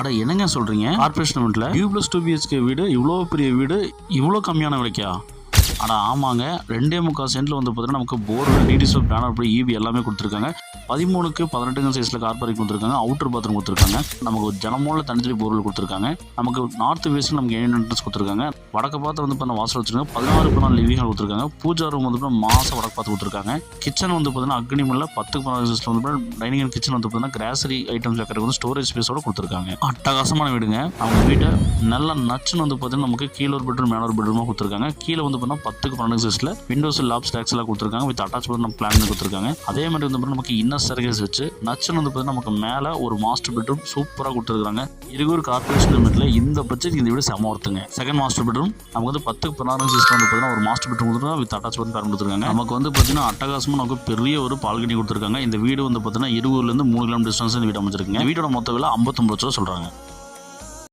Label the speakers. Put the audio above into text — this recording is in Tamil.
Speaker 1: அட என்னங்க சொல்றீங்க? கார்பரேஷன் வீட்டில் டியூ பிளஸ் டூ பிஹெச்கே வீடு இவ்வளோ பெரிய வீடு இவ்வளோ கம்மியான விலைக்கா? அட ஆமாங்க. ரெண்டே முக்கால் சென்ட்ல வந்து பார்த்தீங்கன்னா நமக்கு போர்டு டிடிஎஸ்எல் பேனர் அப்படி இபி எல்லாமே கொடுத்துருக்காங்க. பதிமூணுக்கு பதினெட்டுங்க சைஸில் கார் பார்க்கிங் கொடுத்துருக்காங்க. அவுட்டர் பாத்ரூம் கொடுத்துருக்காங்க. நமக்கு ஒரு ஜனமோல தனித்தனி பொருள் கொடுத்துருக்காங்க. நமக்கு நார்த் வெஸ்ட் நமக்கு ஏன் என்ட்ரன்ஸ் கொடுத்துருக்காங்க. வடக்கு பார்த்து வந்து பார்த்தீங்கன்னா வாசல் வச்சிருக்காங்க. பதினாறு பதினாலு லிவிங் கொடுத்துருக்காங்க. பூஜா ரூம் வந்து பார்த்தீங்கன்னா மாசம் வடக்கு பார்த்து கொடுத்துருக்காங்க. கிச்சன் வந்து பார்த்தீங்கன்னா அக்னிமல்ல பத்துக்கு பதினாறு சைஸில் வந்து டைனிங் அண்ட் கிச்சன் வந்து பார்த்தீங்கன்னா கிராசரி ஐட்டம்ஸ் வைக்கிறதுக்கு வந்து ஸ்டோரேஜ் ஸ்பேஸோட கொடுத்துருக்காங்க. அட்டகாசமான வீடுங்க. அவங்க வீட்டை நல்லா நச்சுன்னு வந்து பார்த்தீங்கன்னா நமக்கு கீழே ஒரு பெட்ரூம் மேலே ஒரு பெட்ரூமாக கொடுத்துருக்காங்க. கீழே வந்து பார்த்தீங்கன்னா பத்துக்கு பன்னெண்டு சைஸில் விண்டோஸ் லாப் ஸ்டாக்ஸ் எல்லாம் கொடுத்துருக்காங்க. வித் அட்டாச் பண்ண பிளான் கொடுத்துருக்காங்க. அதே மாதிரி வந்து பார்த்தீங்கன்னா நமக்கு இன்னர் சர்வீஸ் வச்சு நச்சுன்னு வந்து பார்த்தீங்கன்னா நமக்கு மேலே ஒரு மாஸ்டர் பெட்ரூம் சூப்பராக கொடுத்துருக்காங்க. இருகூர் கார்பரேஷன் லிமிட்ல இந்த பட்ஜெட் இந்த வீடு செம ஒருத்துங்க செகண்ட் மாஸ்டர் பெட்ரூம் நமக்கு வந்து பத்துக்கு பதினாறு சிஸ்டம் வந்து பார்த்தீங்கன்னா ஒரு மாஸ்டர் பெட்ரூம் கொடுத்துருக்காங்க வித் அட்டாச் பண்ணி பேரண்ட் கொடுத்துருக்காங்க நமக்கு வந்து பார்த்தீங்கன்னா அட்டகாசமாக நமக்கு பெரிய ஒரு பால்கனி கொடுத்துருக்காங்க. இந்த வீடு வந்து பார்த்தீங்கன்னா இருபதுலேருந்து மூணு கிலோமீட்டர் டிஸ்டன்ஸ் இந்த வீடு அமைச்சிருக்காங்க வீடோட மொத்த விலை ஐம்பத்தொம்பது லட்சம் ரூபா சொல்கிறாங்க